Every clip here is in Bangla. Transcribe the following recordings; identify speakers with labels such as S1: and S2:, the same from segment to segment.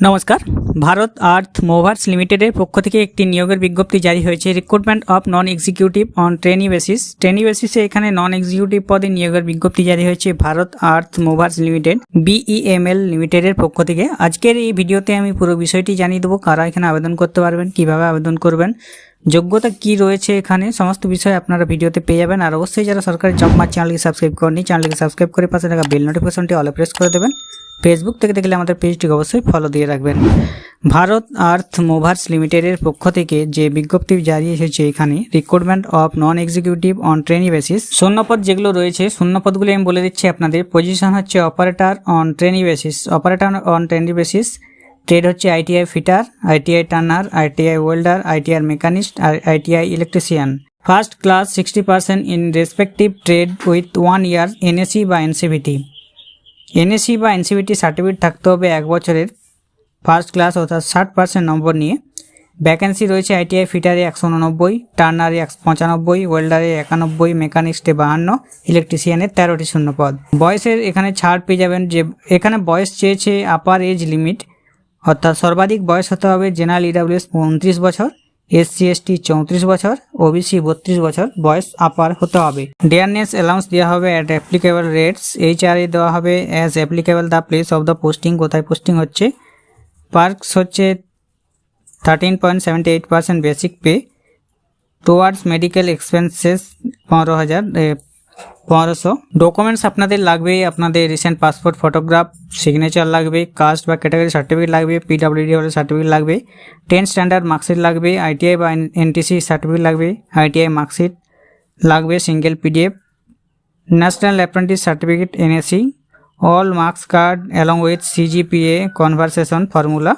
S1: নমস্কার। ভারত আর্থ মোভার্স লিমিটেডের পক্ষ থেকে একটি নিয়োগের বিজ্ঞপ্তি জারি হয়েছে, recruitment of non executive on trainee basis trainee বেসিসে এখানে নন এক্সিকিউটিভ পদে নিয়োগের বিজ্ঞপ্তি জারি হয়েছে Bharat earth movers limited BEML লিমিটেডের পক্ষ থেকে। আজকের এই ভিডিওতে আমি পুরো বিষয়টি জানিয়ে দেবো, কারা এখানে আবেদন করতে পারবেন, কীভাবে আবেদন করবেন, যোগ্যতা কি রয়েছে এখানে, সমস্ত বিষয় আপনারা ভিডিওতে পেয়ে যাবেন। আর অবশ্যই যারা সরকারি জব মার চ্যানেলকে সাবস্ক্রাইব করেনি চ্যানেলকে সাবস্ক্রাইব করে পাশে থাকা বেল নোটিফিকেশনটি অলে প্রেস করে দেবেন। ফেসবুক থেকে দেখলে আমাদের পেজটিকে অবশ্যই ফলো দিয়ে রাখবেন। ভারত আর্থ মুভার্স লিমিটেডের পক্ষ থেকে যে বিজ্ঞপ্তি জারি এসেছে এখানে recruitment of non executive on trainee basis শূন্যপদ যেগুলো রয়েছে, শূন্যপদগুলি আমি বলে দিচ্ছি আপনাদের। পজিশন হচ্ছে operator on trainee basis operator on trainee basis trade হচ্ছে ITI fitter ITI turner ITI welder ITI machinist R ITI electrician first class sixty percent in respective trade with one year NAC বা এনসিভিটি এনএসি বা এনসিবিটি সার্টিফিকেট থাকতে হবে এক বছরের। ফার্স্ট ক্লাস অর্থাৎ ষাট পার্সেন্ট নম্বর নিয়ে। ভ্যাকেন্সি রয়েছে আইটিআই ফিটারে একশো উননব্বই, টার্নারে একশো পঁচানব্বই, ওয়েল্ডারে একানব্বই মেকানিক্সটে বাহান্ন ইলেকট্রিশিয়ানের তেরোটি শূন্য পদ বয়সের এখানে ছাড় পেয়ে যাবেন যে, এখানে বয়স চেয়েছে আপার এজ লিমিট অর্থাৎ সর্বাধিক বয়স হতে হবে জেনারেল ইডাব্লিউএস উনত্রিশ বছর। এসসি এসটি চৌত্রিশ বছর, ওবিসি বত্রিশ বছর বয়স আপার হতে হবে। ডিয়ারনেস অ্যালাউন্স দেওয়া হবে at applicable rates H R A দেওয়া হবে as applicable the place of the posting কোথায় পোস্টিং হচ্ছে। পার্কস হচ্ছে thirteen point seventy eight percent basic pay towards medical expenses পনেরো হাজার পনেরোশো। ডকুমেন্টস আপনাদের লাগবে, আপনাদের রিসেন্ট পাসপোর্ট ফটোগ্রাফ সিগনেচার লাগবে কাস্ট বা ক্যাটাগরি সার্টিফিকেট লাগবে পিডাব্লিউডি হলে সার্টিফিকেট লাগবে টেন স্ট্যান্ডার্ড মার্কশিট লাগবে আইটিআই বা এনটিসি সার্টিফিকেট লাগবে আইটিআই মার্কশিট লাগবে single PDF national apprentice certificate NAC all marks card along with CGPA conversation formula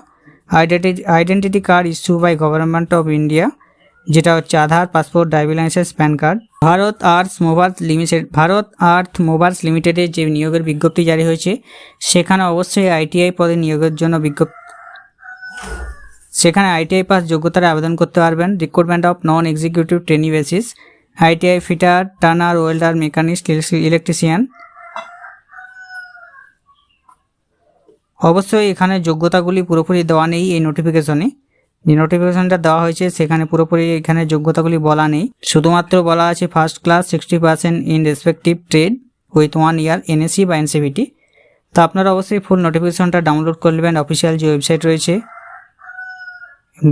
S1: identi identity card issue by government of India যেটা হচ্ছে Aadhaar, passport, driving licence, PAN card. Bharat arts mobiles limited, Bharat earth mobiles লিমিটেডের যে নিয়োগের বিজ্ঞপ্তি জারি হয়েছে, সেখানে অবশ্যই আইটিআই পদে নিয়োগের জন্য বিজ্ঞপ্তি সেখানে আইটিআই পাস যোগ্যতার আবেদন করতে পারবেন। Recruitment of non executive trainee basis ITI fitter turner welder machinist electrician অবশ্যই এখানে যোগ্যতাগুলি পুরোপুরি দেওয়া নেই এই নোটিফিকেশনে যে নোটিফিকেশনটা দেওয়া হয়েছে, সেখানে পুরোপুরি এখানে যোগ্যতাগুলি বলা নেই। শুধুমাত্র বলা আছে first class sixty percent in respective trade with one year NAC বা এনসিভিটি তো আপনারা অবশ্যই ফুল নোটিফিকেশনটা ডাউনলোড করে নেবেন। অফিসিয়াল যে ওয়েবসাইট রয়েছে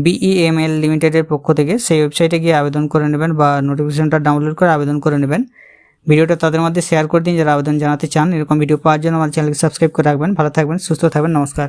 S1: বিইএমএল লিমিটেডের পক্ষ থেকে, সেই ওয়েবসাইটে গিয়ে আবেদন করে নেবেন বা নোটিফিকেশনটা ডাউনলোড করে আবেদন করে নেবেন। ভিডিওটা তাদের মধ্যে শেয়ার করে দিন, যারা আবেদন জানাতে চান। এরকম ভিডিও পাওয়ার জন্য আমার চ্যানেলকে সাবস্ক্রাইব করে রাখবেন। ভালো থাকবেন, সুস্থ থাকবেন, নমস্কার।